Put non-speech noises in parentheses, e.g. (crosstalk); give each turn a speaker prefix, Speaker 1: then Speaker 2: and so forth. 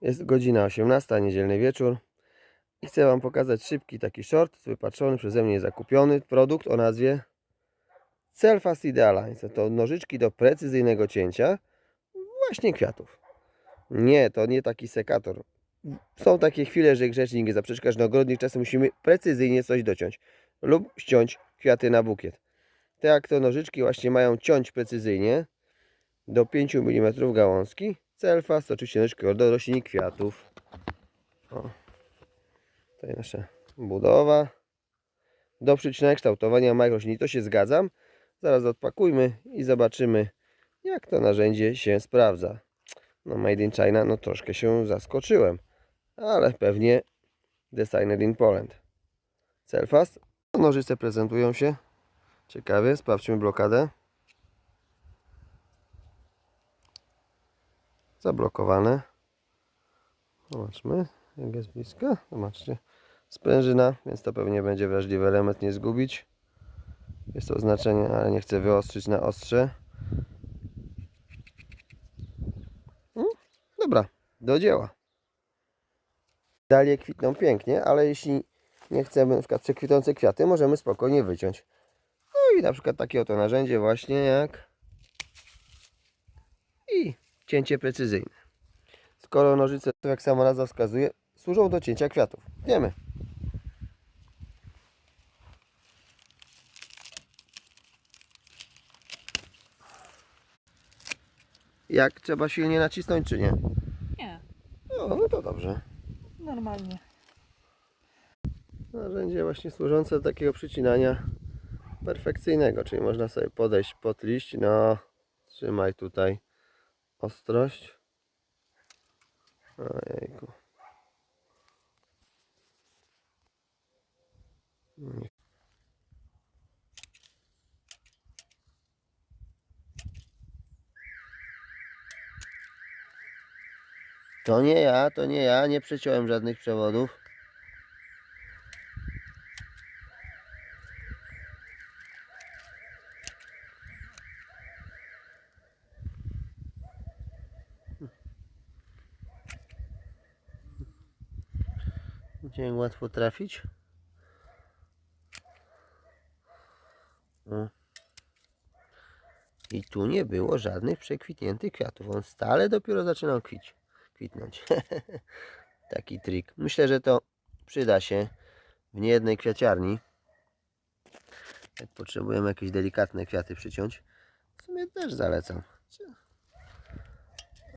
Speaker 1: Jest godzina 18, niedzielny wieczór. I chcę Wam pokazać szybki taki short, wypatrzony przeze mnie zakupiony produkt o nazwie Celfast Idealize. To nożyczki do precyzyjnego cięcia właśnie kwiatów. Nie, to nie taki sekator. Są takie chwile, że grzecznik jest zaprzeczka, że na ogrodnik czasem musimy precyzyjnie coś dociąć lub ściąć kwiaty na bukiet. Te jak to nożyczki właśnie mają ciąć precyzyjnie do 5 mm gałązki. Celfast, oczywiście nożyczki do roślin kwiatów. O. Tutaj nasza budowa. Do przyczyny kształtowania małych roślin. To się zgadzam. Zaraz odpakujmy i zobaczymy, jak to narzędzie się sprawdza. No, Made in China, no troszkę się zaskoczyłem, ale pewnie Designed in Poland. Celfast. Nożyce prezentują się. Ciekawie, sprawdźmy blokadę. Zablokowane. Zobaczmy, jak jest blisko. Zobaczcie, sprężyna, więc to pewnie będzie wrażliwy element, nie zgubić. Jest to oznaczenie, ale nie chcę wyostrzyć na ostrze. Mm, Dobra, do dzieła. Dalie kwitną pięknie, ale jeśli nie chcemy na przykład przekwitące kwiaty, możemy spokojnie wyciąć. No i na przykład takie oto narzędzie właśnie jak i cięcie precyzyjne. Skoro nożyce, to jak sama nazwa wskazuje, służą do cięcia kwiatów. Wiemy. Jak trzeba silnie nacisnąć, czy nie?
Speaker 2: Nie,
Speaker 1: No, no to dobrze.
Speaker 2: normalnie.
Speaker 1: Narzędzie właśnie służące do takiego przycinania perfekcyjnego, czyli można sobie podejść pod liść, no trzymaj tutaj ostrość. Ojejku. To nie ja, to nie ja, nie przeciąłem żadnych przewodów. Będzie łatwo trafić. O. I tu nie było żadnych przekwitniętych kwiatów. On stale dopiero zaczynał kwić, kwitnąć. (laughs) Taki trik. Myślę, że to przyda się w niejednej kwiaciarni. Jak potrzebujemy jakieś delikatne kwiaty przyciąć. W sumie też zalecam.